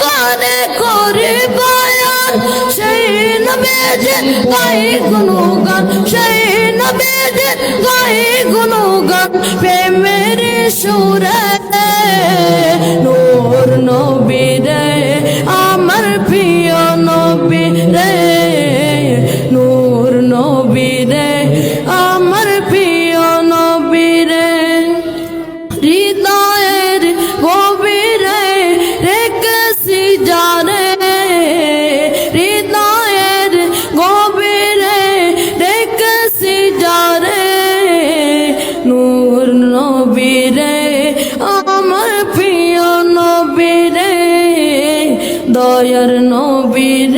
কানে করি বায়ান সেই নবীজি গাই গুণগান, সেই নবীজি গাই গুণগান, প্রেমের সুরে নূর নবী দয়ার নবীর